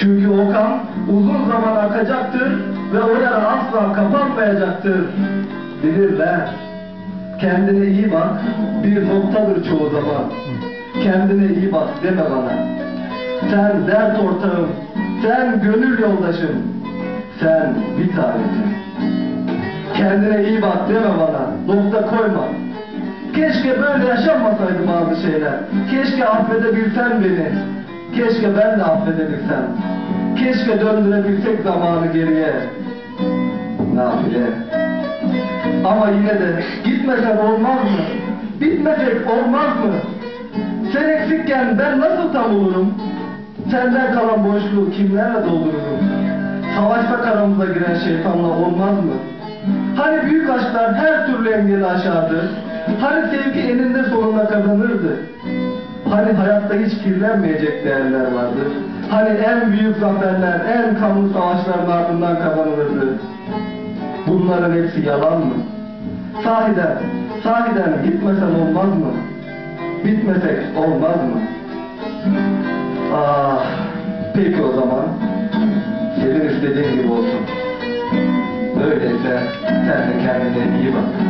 Çünkü o kan uzun zaman akacaktır ve o yara asla kapanmayacaktır. Bilirler. Kendine iyi bak, bir noktadır çoğu zaman. Kendine iyi bak deme bana. Sen dert ortağım, sen gönül yoldaşım, sen bir tanesin. Kendine iyi bak deme bana, nokta koyma. Keşke böyle yaşanmasaydı bazı şeyler. Keşke affedebilsen beni. Keşke ben de affedebilsem. Keşke döndürebilsek zamanı geriye. Nafile. Ama yine de gitmesen olmaz mı? Bitmesek olmaz mı? Sen eksikken ben nasıl tam olurum? Senden kalan boşluğu kimlerle doldururum? Savaşta aramıza giren şeytanla olmaz mı? Hani büyük aşklar her türlü engeli aşardı? Hani sevgi eninde sonunda kazanırdı? hani hayatta hiç kirlenmeyecek değerler vardır. Hani en büyük zaferler, en kanlı savaşların ardından kazanılırdı. Bunların hepsi yalan mı? Sahiden, sahiden gitmesen olmaz mı? Bitmesek olmaz mı? Ah, peki o zaman. Senin istediğin gibi olsun. Öyleyse sen de kendine iyi bak.